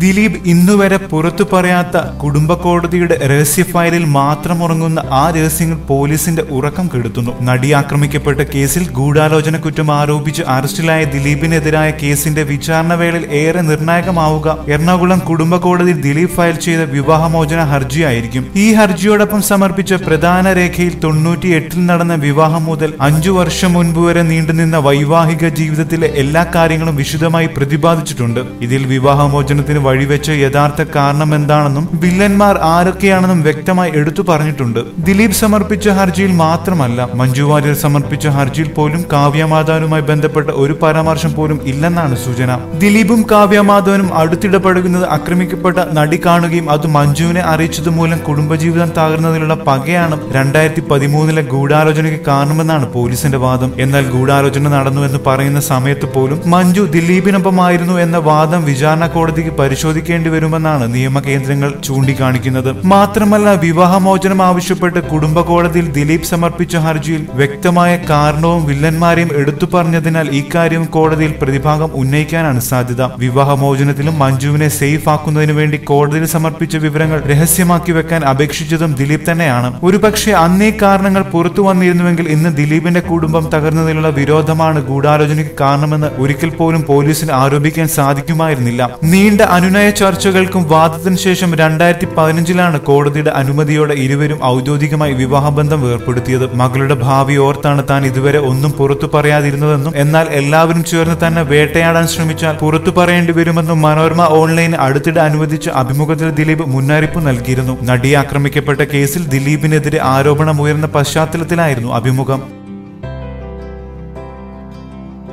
ദിലീപ് ഇന്നുവരെ പുറത്തു പറയാത്ത കുടുംബ കോടതിയുടെ രഹസ്യ ഫയലിൽ മാത്രം ഉറങ്ങുന്ന ആ രഹസ്യങ്ങൾ പോലീസിന്റെ ഉറക്കം കെടുത്തുന്നു. നടി ആക്രമിക്കപ്പെട്ട കേസിൽ ഗൂഢാലോചന കുറ്റം ആരോപിച്ച് അറസ്റ്റിലായ ദിലീപിനെതിരായ കേസിന്റെ വിചാരണ വേളയിൽ ഏറെ നിർണായകമാവുക. എറണാകുളം കുടുംബ കോടതി ദിലീപ് ഫയൽ ചെയ്ത വിവാഹമോചന ഹർജിയായിരിക്കും. ഈ ഹർജിയോടൊപ്പം സമർപ്പിച്ച പ്രധാന രേഖയിൽ തൊണ്ണൂറ്റി എട്ടിൽ നടന്ന വിവാഹം മുതൽ അഞ്ചു വർഷം മുൻപ് വരെ നീണ്ടുനിന്ന വൈവാഹിക ജീവിതത്തിലെ എല്ലാ കാര്യങ്ങളും വിശദമായി പ്രതിപാദിച്ചിട്ടുണ്ട്. ഇതിൽ വിവാഹമോചനത്തിന് വഴിവെച്ച യഥാർത്ഥ കാരണം എന്താണെന്നും വില്ലന്മാർ ആരൊക്കെയാണെന്നും വ്യക്തമായി എടുത്തു പറഞ്ഞിട്ടുണ്ട്. ദിലീപ് സമർപ്പിച്ച ഹർജിയിൽ മാത്രമല്ല മഞ്ജു വാര്യർ സമർപ്പിച്ച ഹർജിയിൽ പോലും കാവ്യമാധവനുമായി ബന്ധപ്പെട്ട ഒരു പരാമർശം പോലും ഇല്ലെന്നാണ് സൂചന. ദിലീപും കാവ്യമാധവനും അടുത്തിടപഴകുന്നത് ആക്രമിക്കപ്പെട്ട നടി കാണുകയും അത് മഞ്ജുവിനെ അറിയിച്ചത് മൂലം കുടുംബജീവിതം തകർന്നതിലുള്ള പകയാണ് രണ്ടായിരത്തി പതിമൂന്നിലെ ഗൂഢാലോചനയ്ക്ക് കാരണമെന്നാണ് പോലീസിന്റെ വാദം. എന്നാൽ ഗൂഢാലോചന നടന്നു എന്ന് പറയുന്ന സമയത്ത് പോലും മഞ്ജു ദിലീപിനൊപ്പമായിരുന്നു എന്ന വാദം വിചാരണ കോടതിക്ക് പരിശോധിക്കേണ്ടി വരുമെന്നാണ് നിയമകേന്ദ്രങ്ങൾ ചൂണ്ടിക്കാണിക്കുന്നത്. മാത്രമല്ല വിവാഹമോചനം ആവശ്യപ്പെട്ട് കുടുംബ കോടതിയിൽ ദിലീപ് സമർപ്പിച്ച ഹർജിയിൽ വ്യക്തമായ കാരണവും വില്ലന്മാരെയും എടുത്തു പറഞ്ഞതിനാൽ ഇക്കാര്യം കോടതിയിൽ പ്രതിഭാഗം ഉന്നയിക്കാനാണ് സാധ്യത. വിവാഹമോചനത്തിലും മഞ്ജുവിനെ സേഫ് ആക്കുന്നതിനു വേണ്ടി കോടതിയിൽ സമർപ്പിച്ച വിവരങ്ങൾ രഹസ്യമാക്കി വെക്കാൻ അപേക്ഷിച്ചതും ദിലീപ് തന്നെയാണ്. ഒരുപക്ഷെ അന്നേ കാരണങ്ങൾ പുറത്തു വന്നിരുന്നുവെങ്കിൽ ഇന്ന് ദിലീപിന്റെ കുടുംബം തകർന്നതിലുള്ള വിരോധമാണ് ഗൂഢാലോചനയ്ക്ക് കാരണമെന്ന് ഒരിക്കൽ പോലും പോലീസിന് ആരോപിക്കാൻ സാധിക്കുമായിരുന്നില്ല. നീണ്ട അനുനയ ചർച്ചകൾക്കും വാദത്തിനു ശേഷം രണ്ടായിരത്തി പതിനഞ്ചിലാണ് കോടതിയുടെ അനുമതിയോടെ ഇരുവരും ഔദ്യോഗികമായി വിവാഹബന്ധം വേർപ്പെടുത്തിയത്. മകളുടെ ഭാവി ഓർത്താണ് താൻ ഇതുവരെ ഒന്നും പുറത്തു പറയാതിരുന്നതെന്നും എന്നാൽ എല്ലാവരും ചേർന്ന് തന്നെ വേട്ടയാടാൻ ശ്രമിച്ചാൽ പുറത്തു പറയേണ്ടി വരുമെന്നും മനോരമ ഓൺലൈൻ അടുത്തിടെ അനുവദിച്ച അഭിമുഖത്തിൽ ദിലീപ് മുന്നറിയിപ്പ് നൽകിയിരുന്നു. നടിയെ ആക്രമിക്കപ്പെട്ട കേസിൽ ദിലീപിനെതിരെ ആരോപണം ഉയർന്ന പശ്ചാത്തലത്തിലായിരുന്നു അഭിമുഖം.